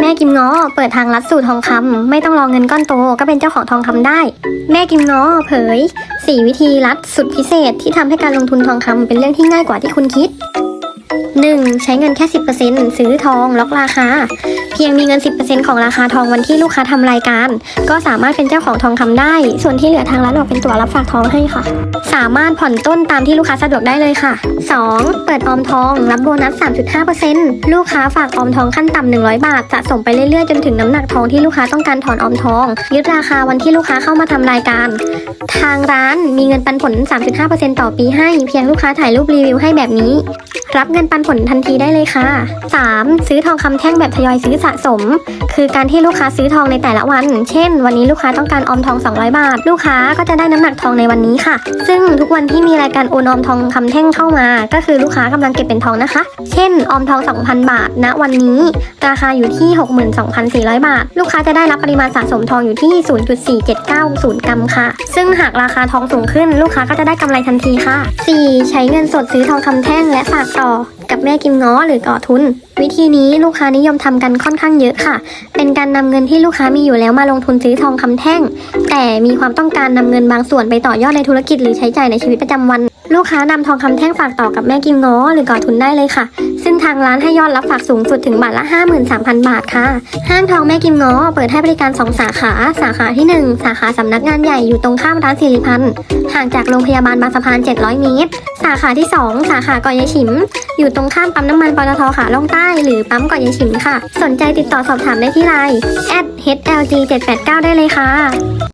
แม่กิมง้อเปิดทางลัดสู่ทองคำไม่ต้องรอเงินก้อนโตก็เป็นเจ้าของทองคำได้ แม่กิมง้อเผย 4 วิธีลัดสุดพิเศษที่ทำให้การลงทุนทองคำเป็นเรื่องที่ง่ายกว่าที่คุณคิด 1. ใช้เงินแค่ 10%ซื้อทองล็อกราคา เพียงมีเงิน 10%ของราคาทองวันที่ลูกค้าทำรายการ ก็สามารถเป็นเจ้าของทองคำได้ ส่วนที่เหลือทางร้านออกเป็นตั๋วรับฝากทองให้ค่ะ สามารถผ่อนต้นตามที่ลูกค้าสะดวกได้เลยค่ะ 2. เปิดออมทองรับโบนัส 3.5%ลูกค้าฝากออมทองขั้นต่ำ100 บาทสะสมไปเรื่อยๆ จนถึงน้ำหนักทองที่ลูกค้าต้องการถอนออมทอง ยึดราคาวันที่ลูกค้าเข้ามาทำรายการ ทางร้านมีเงินปันผล 3.5%ต่อปีให้ เพียงลูกค้าถ่ายรูปรีวิวให้แบบนี้ รับเงินปันผลทันทีได้เลยค่ะ 3. ซื้อทองคำแท่งแบบทยอยซื้อสะสม คือการที่ลูกค้าซื้อทองในแต่ละวัน เช่น วันนี้ลูกค้าต้องการออมทอง 200 บาท ลูกค้าก็จะได้น้ำหนักทองในวันนี้ค่ะ ซึ่งทุกวันที่มีรายการโอนออมทองคำแท่งเข้ามา ก็คือลูกค้ากำลังเก็บเป็นทองนะคะ เช่น ออมทอง 2,000 บาทณวันนี้ ราคาอยู่ที่ 62,400 บาท ลูกค้าจะได้รับปริมาณสะสมทองอยู่ที่ 0.4790 กรัมค่ะ ซึ่งหากราคาทองสูงขึ้น ลูกค้าก็จะได้กำไรทันทีค่ะ 4. ใช้เงินสดซื้อทองคำแท่งและฝากต่อ Oh. กับแม่กิมง้อหรือก่อทุน วิธีนี้ลูกค้านิยมทำกันค่อนข้างเยอะค่ะ เป็นการนำเงินที่ลูกค้ามีอยู่แล้วมาลงทุนซื้อทองคำแท่ง แต่มีความต้องการนำเงินบางส่วนไปต่อยอดในธุรกิจหรือใช้จ่ายในชีวิตประจำวัน ลูกค้านำทองคำแท่งฝากต่อกับแม่กิมง้อหรือก่อทุนได้เลยค่ะ ซึ่งทางร้านให้ยอดรับฝากสูงสุดถึงบาทละ 53,000 บาทค่ะ ห้างทองแม่กิมง้อเปิดให้บริการ 2 สาขา สาขาที่ 1 สาขาสำนักงานใหญ่อยู่ตรงข้ามร้านสิริพันธ์ห่างจากโรงพยาบาลบางสะพาน 700 เมตร สาขาที่ 2 สาขากาะยายฉิม อยู่ตรงข้ามปั๊มน้ำมันปตทขาล่องใต้ หรือปั๊มเกาะยายฉิมค่ะ สนใจติดต่อสอบถามได้ที่ไลน์ @hlg789 ได้เลยค่ะ